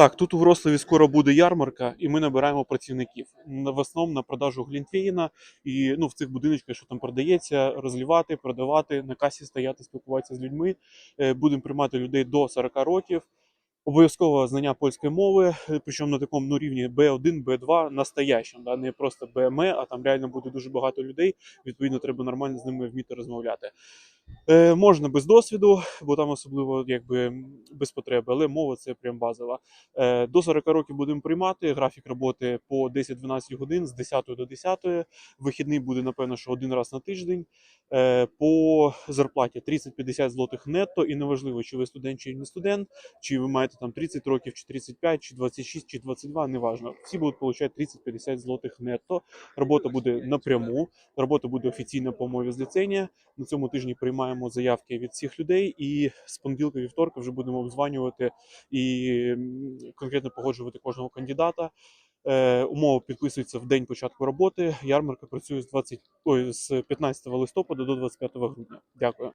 Так, тут у Врославі скоро буде ярмарка, і ми набираємо працівників. В основному на продажу глінтвейна і ну, в цих будиночках, що там продається, розлівати, продавати, на касі стояти, спілкуватися з людьми. Е, Будемо приймати людей до 40 років. Обов'язково знання польської мови, е, причому на такому ну, рівні B1, B2 настоящим, да, не просто BME, а там реально буде дуже багато людей. Відповідно, треба нормально з ними вміти розмовляти. Е, можна без досвіду, бо там особливо якби без потреби, але мова це прям базова. Е, До 40 років будемо приймати. Графік роботи по 10-12 годин з 10 до 10. Вихідний буде, напевно, що один раз на тиждень. Е, По зарплаті 30-50 злотих нетто, і неважливо, чи ви студент, чи не студент, чи ви маєте там 30 років, чи 35, чи 26, чи 22, неважно. Всі будуть отримати 30-50 злотих нетто. Робота буде напряму, робота буде офіційна по мові з ліцензія. На цьому тижні приймаємо заявки від цих людей, і з понеділка вівторка вже будемо обзванювати і конкретно погоджувати кожного кандидата. Е, умова підписується в день початку роботи. Ярмарка працює з 20, ой, з 15 листопада до 25 грудня. Дякую.